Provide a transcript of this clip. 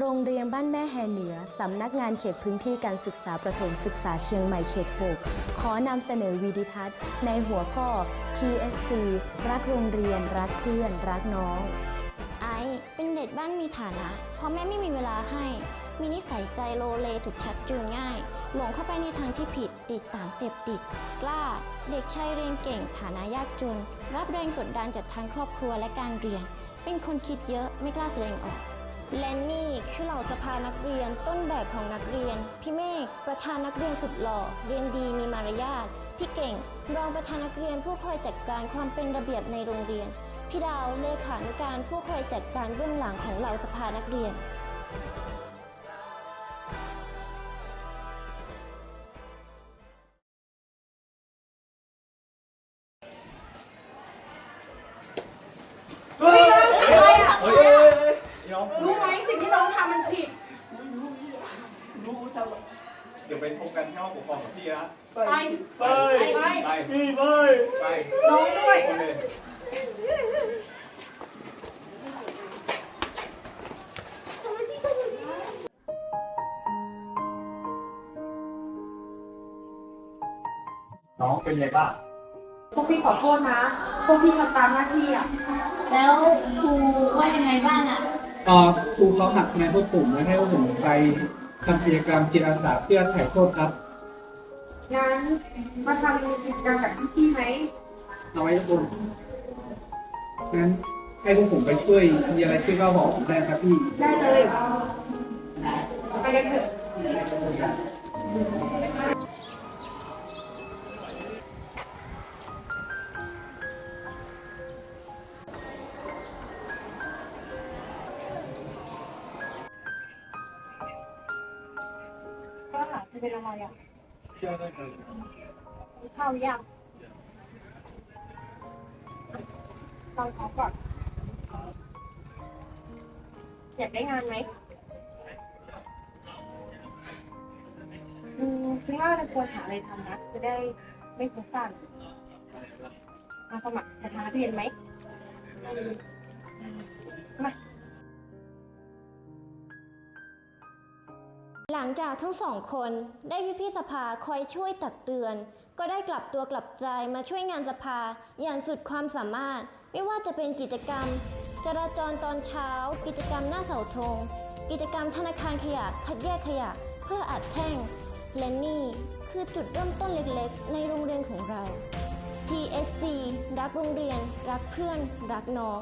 โรงเรียนบ้านแม่แฮเหนือ สำนักงานเขตพื้นที่การศึกษาประถมศึกษาเชียงใหม่เขต 6 ขอนำเสนอวีดิทัศน์ ในหัวข้อ TSC รักโรงเรียน รักเพื่อน รักน้อง ไอเป็นเด็กบ้านมีฐานะเพราะแม่ไม่มีเวลาให้ มีนิสัยใจโลเลถูกชักจูงง่าย หลงเข้าไปในทางที่ผิด ติดสารเสพติด กล้า เด็กชายเรียนเก่ง ฐานะยากจน รับแรงกดดันจากทางครอบครัวและการเรียน เป็นคนคิดเยอะไม่กล้าแสดงออก และนี่คือเหล่าสภานักเรียนต้นแบบของนักเรียน พี่เมฆประธานนักเรียนสุดหล่อ เรียนดีมีมารยาทพี่เก่ง รองประธานนักเรียนผู้คอยจัดการความเป็นระเบียบในโรงเรียน พี่ดาวเลขานุการผู้คอยจัดการเบื้องหลังของเหล่าสภานักเรียน เดี๋ยวไปพบกันที่ห้องปกครองกับพี่นะไปไปไปไปพี่ไปไปน้องด้วยโอเคน้องเป็นไงบ้าง พวกพี่ขอโทษนะ พวกพี่ทำตามหน้าที่อะ แล้วครูว่ายังไงบ้างอะเอ่อครูเขาหักคะแนนพวกผมและให้พวกผมไป ทำกิจกรรมจิตอาสาเพื่อถ่ายโทษครับ งั้นมาทำกิจกรรมกับพี่ๆไหม เอาไว้บนงั้นให้พวกผมไปช่วยมีอะไรช่วยก็บอกผมได้ครับพี่ ได้เลย ว่าจะเป็นอะไรอะข้าวยังลองขอก่อนอยากได้งานไหมอืมคิดว่าเราควรหาอะไรทำนะ จะได้ไม่ฟุ้งซ่านมาสมัครสถานเรียนไหมมา หลังจากทั้งสองคนได้พี่ๆสภาคอยช่วยตักเตือน ก็ได้กลับตัวกลับใจมาช่วยงานสภาอย่างสุดความสามารถ ไม่ว่าจะเป็นกิจกรรม จราจรตอนเช้า กิจกรรมหน้าเสาธงกิจกรรมธนาคารขยะคัดแยกขยะ เพื่ออัดแท่ง และนี่คือจุดเริ่มต้นเล็กๆ ในโรงเรียนของเรา TSC รักโรงเรียน รักเพื่อน รักน้อง